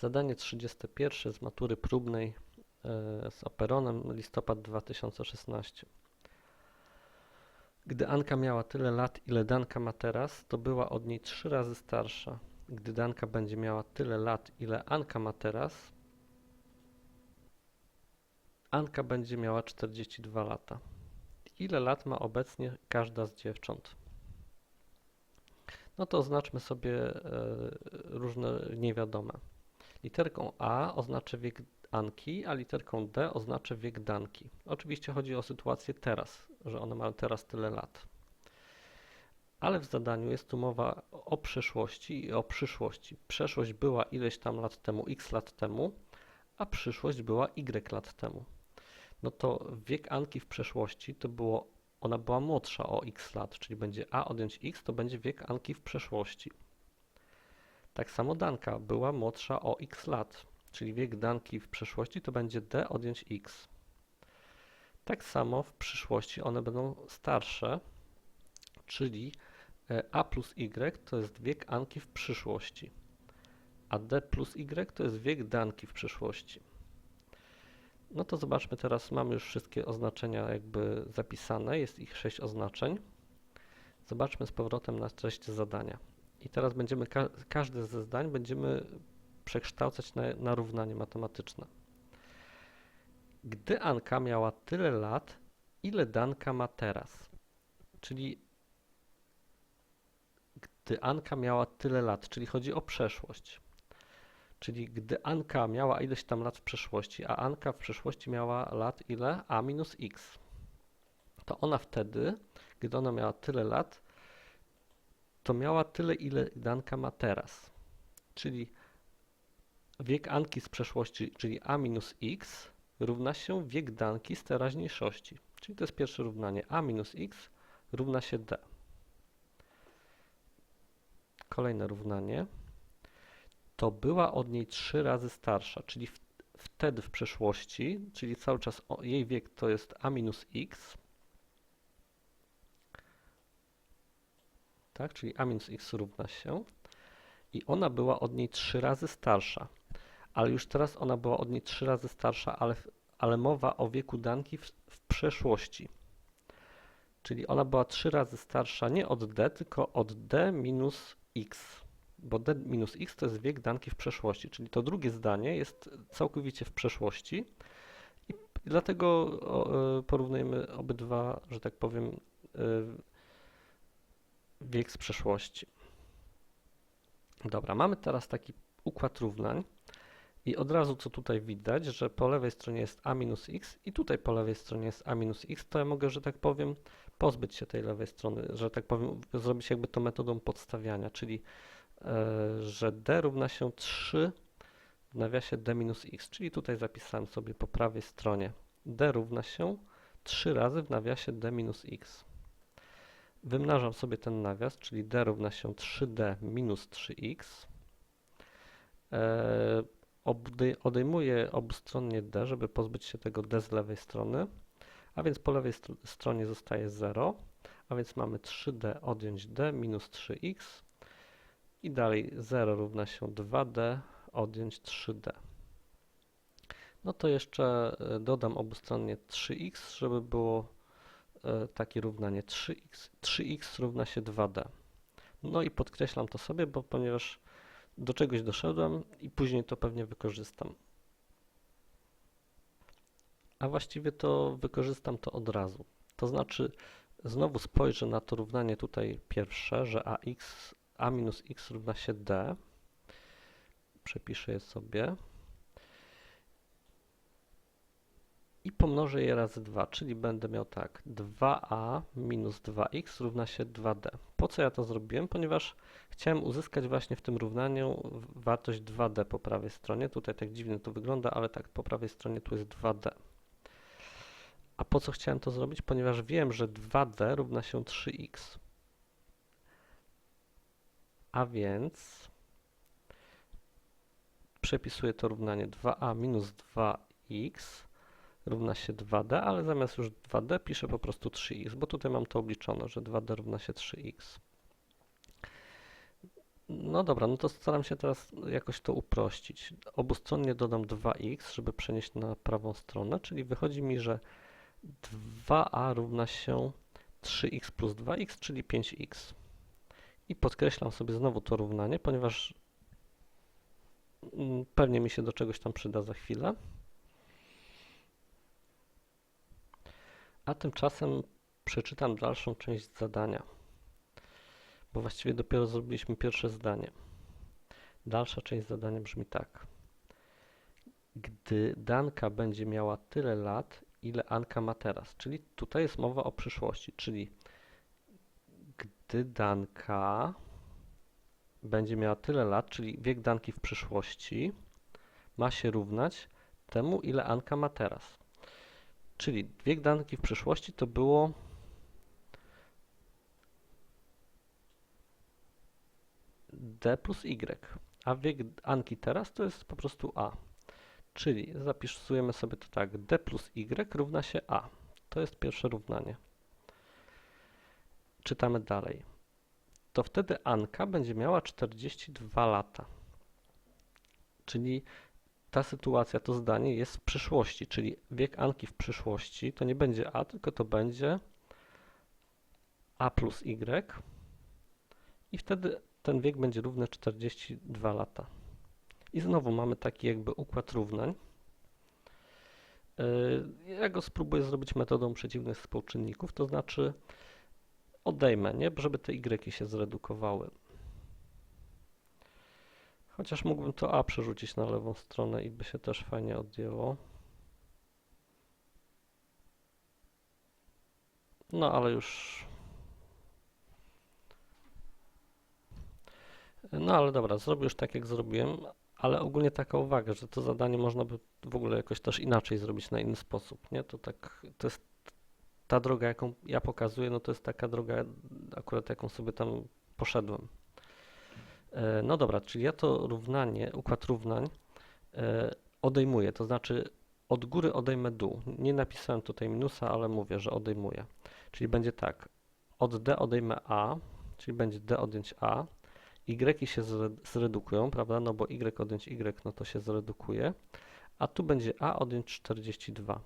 Zadanie 31 z matury próbnej e, z Operonem, listopad 2016. Gdy Anka miała tyle lat, ile Danka ma teraz, to była od niej trzy razy starsza. Gdy Danka będzie miała tyle lat, ile Anka ma teraz, Anka będzie miała 42 lata. Ile lat ma obecnie każda z dziewcząt? No to oznaczmy sobie e, różne niewiadome. Literką A oznacza wiek Anki, a literką D oznacza wiek Danki. Oczywiście chodzi o sytuację teraz, że ona ma teraz tyle lat. Ale w zadaniu jest tu mowa o przeszłości i o przyszłości. Przeszłość była ileś tam lat temu, x lat temu, a przyszłość była y lat temu. No to wiek Anki w przeszłości to było, ona była młodsza o x lat, czyli będzie a odjąć x, to będzie wiek Anki w przeszłości. Tak samo Danka była młodsza o x lat, czyli wiek Danki w przeszłości to będzie d odjąć x. Tak samo w przyszłości one będą starsze, czyli e, a plus y to jest wiek Anki w przyszłości, a d plus y to jest wiek Danki w przyszłości. No to zobaczmy teraz, mamy już wszystkie oznaczenia jakby zapisane, jest ich sześć oznaczeń. Zobaczmy z powrotem na treść zadania. I teraz będziemy, ka każde ze zdań będziemy przekształcać na, na równanie matematyczne. Gdy Anka miała tyle lat, ile Danka ma teraz? Czyli gdy Anka miała tyle lat, czyli chodzi o przeszłość. Czyli gdy Anka miała ileś tam lat w przeszłości, a Anka w przeszłości miała lat ile? A minus x. To ona wtedy, gdy ona miała tyle lat, to miała tyle, ile Danka ma teraz. Czyli wiek Anki z przeszłości, czyli a minus x, równa się wiek Danki z teraźniejszości. Czyli to jest pierwsze równanie. a minus x równa się d. Kolejne równanie. To była od niej trzy razy starsza, czyli wtedy w przeszłości, czyli cały czas jej wiek to jest a minus x, tak, czyli a minus x równa się. I ona była od niej trzy razy starsza, ale już teraz ona była od niej trzy razy starsza, ale, ale mowa o wieku Danki w, w przeszłości. Czyli ona była trzy razy starsza nie od d, tylko od d minus x, bo d minus x to jest wiek Danki w przeszłości, czyli to drugie zdanie jest całkowicie w przeszłości. I dlatego e, porównujemy obydwa, że tak powiem, wiek z przeszłości. Dobra, mamy teraz taki układ równań i od razu co tutaj widać, że po lewej stronie jest a minus x i tutaj po lewej stronie jest a minus x, to ja mogę, że tak powiem, pozbyć się tej lewej strony, że tak powiem, zrobić jakby to metodą podstawiania, czyli e, że d równa się 3 w nawiasie d minus x, czyli tutaj zapisałem sobie po prawej stronie d równa się 3 razy w nawiasie d minus x. Wymnażam sobie ten nawias, czyli d równa się 3d minus 3x. E, odejmuję obustronnie d, żeby pozbyć się tego d z lewej strony, a więc po lewej st stronie zostaje 0, a więc mamy 3d odjąć d minus 3x i dalej 0 równa się 2d odjąć 3d. No to jeszcze e, dodam obustronnie 3x, żeby było takie równanie 3x, 3x równa się 2d. No i podkreślam to sobie, bo ponieważ do czegoś doszedłem i później to pewnie wykorzystam. A właściwie to wykorzystam to od razu. To znaczy znowu spojrzę na to równanie tutaj pierwsze, że ax, a minus x równa się d. Przepiszę je sobie. I pomnożę je razy 2, czyli będę miał tak 2a minus 2x równa się 2d. Po co ja to zrobiłem? Ponieważ chciałem uzyskać właśnie w tym równaniu wartość 2d po prawej stronie. Tutaj tak dziwnie to wygląda, ale tak po prawej stronie tu jest 2d. A po co chciałem to zrobić? Ponieważ wiem, że 2d równa się 3x. A więc przepisuję to równanie 2a minus 2x równa się 2d, ale zamiast już 2d piszę po prostu 3x, bo tutaj mam to obliczone, że 2d równa się 3x. No dobra, no to staram się teraz jakoś to uprościć. Obustronnie dodam 2x, żeby przenieść na prawą stronę, czyli wychodzi mi, że 2a równa się 3x plus 2x, czyli 5x. I podkreślam sobie znowu to równanie, ponieważ mm, pewnie mi się do czegoś tam przyda za chwilę. A tymczasem przeczytam dalszą część zadania, bo właściwie dopiero zrobiliśmy pierwsze zdanie. Dalsza część zadania brzmi tak. Gdy Danka będzie miała tyle lat, ile Anka ma teraz, czyli tutaj jest mowa o przyszłości, czyli gdy Danka będzie miała tyle lat, czyli wiek Danki w przyszłości ma się równać temu, ile Anka ma teraz. Czyli wiek Danki w przyszłości to było d plus y, a wiek Anki teraz to jest po prostu a. Czyli zapisujemy sobie to tak, d plus y równa się a. To jest pierwsze równanie. Czytamy dalej. To wtedy Anka będzie miała 42 lata. Czyli ta sytuacja, to zdanie jest w przyszłości, czyli wiek Anki w przyszłości to nie będzie a, tylko to będzie a plus y i wtedy ten wiek będzie równy 42 lata. I znowu mamy taki jakby układ równań. Yy, ja go spróbuję zrobić metodą przeciwnych współczynników, to znaczy odejmę, nie? żeby te y się zredukowały. Chociaż mógłbym to a przerzucić na lewą stronę i by się też fajnie odjęło. No ale już No ale dobra, zrobię już tak jak zrobiłem, ale ogólnie taka uwaga, że to zadanie można by w ogóle jakoś też inaczej zrobić na inny sposób, nie? To tak, to jest ta droga, jaką ja pokazuję, no to jest taka droga akurat, jaką sobie tam poszedłem. E, no dobra, czyli ja to równanie, układ równań e, odejmuję, to znaczy od góry odejmę dół. Nie napisałem tutaj minusa, ale mówię, że odejmuję. Czyli będzie tak, od d odejmę a, czyli będzie d odjąć a, y się zredukują, prawda, no bo y odjąć y, no to się zredukuje, a tu będzie a odjąć 42.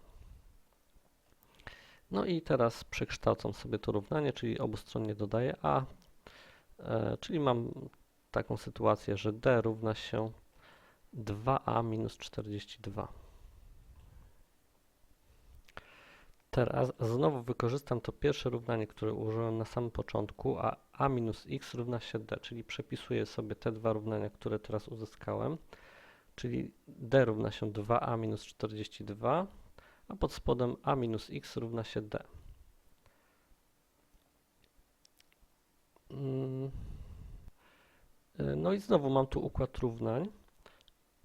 No i teraz przekształcam sobie to równanie, czyli obustronnie dodaję a, e, czyli mam taką sytuację, że d równa się 2a minus 42. Teraz znowu wykorzystam to pierwsze równanie, które użyłem na samym początku, a a minus x równa się d, czyli przepisuję sobie te dwa równania, które teraz uzyskałem, czyli d równa się 2a minus 42, a pod spodem a minus x równa się d. Mm. No i znowu mam tu układ równań.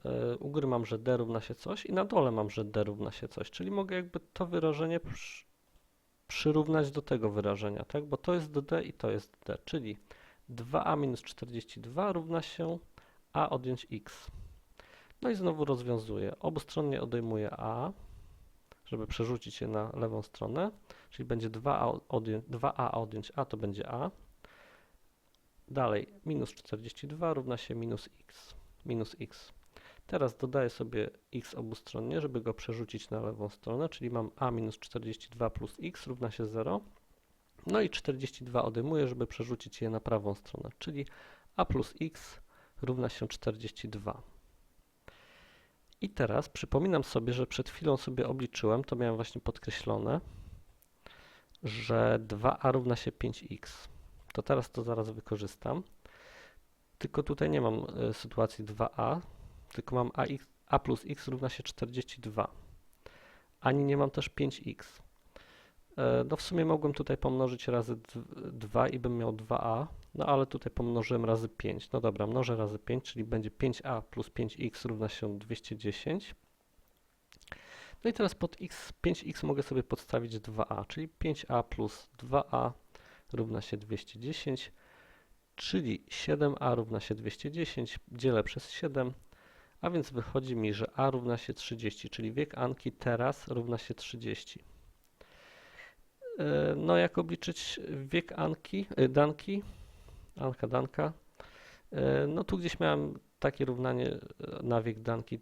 E, u góry mam, że d równa się coś i na dole mam, że d równa się coś, czyli mogę jakby to wyrażenie przy, przyrównać do tego wyrażenia, tak? Bo to jest d i to jest d, czyli 2a minus 42 równa się a odjąć x. No i znowu rozwiązuję. Obustronnie odejmuję a, żeby przerzucić je na lewą stronę, czyli będzie 2a odjąć, 2a odjąć a, to będzie a. Dalej, minus 42 równa się minus x, minus x. Teraz dodaję sobie x obustronnie, żeby go przerzucić na lewą stronę, czyli mam a minus 42 plus x równa się 0. No i 42 odejmuję, żeby przerzucić je na prawą stronę, czyli a plus x równa się 42. I teraz przypominam sobie, że przed chwilą sobie obliczyłem, to miałem właśnie podkreślone, że 2a równa się 5x. To teraz to zaraz wykorzystam. Tylko tutaj nie mam y, sytuacji 2a, tylko mam a plus x równa się 42. Ani nie mam też 5x. E, no w sumie mogłem tutaj pomnożyć razy 2 i bym miał 2a, no ale tutaj pomnożyłem razy 5. No dobra, mnożę razy 5, czyli będzie 5a plus 5x równa się 210. No i teraz pod x, 5x mogę sobie podstawić 2a, czyli 5a plus 2a równa się 210, czyli 7a równa się 210, dzielę przez 7, a więc wychodzi mi, że a równa się 30, czyli wiek Anki teraz równa się 30. E, no jak obliczyć wiek Anki, e, Danki, Anka Danka? E, No tu gdzieś miałem takie równanie na wiek danki,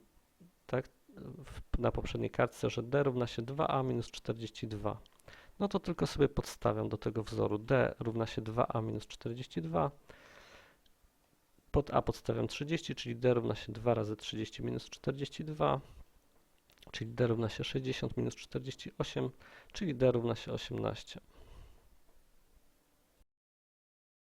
tak, na poprzedniej kartce, że d równa się 2a minus 42. No to tylko sobie podstawiam do tego wzoru. d równa się 2a minus 42. Pod a podstawiam 30, czyli d równa się 2 razy 30 minus 42, czyli d równa się 60 minus 48, czyli d równa się 18.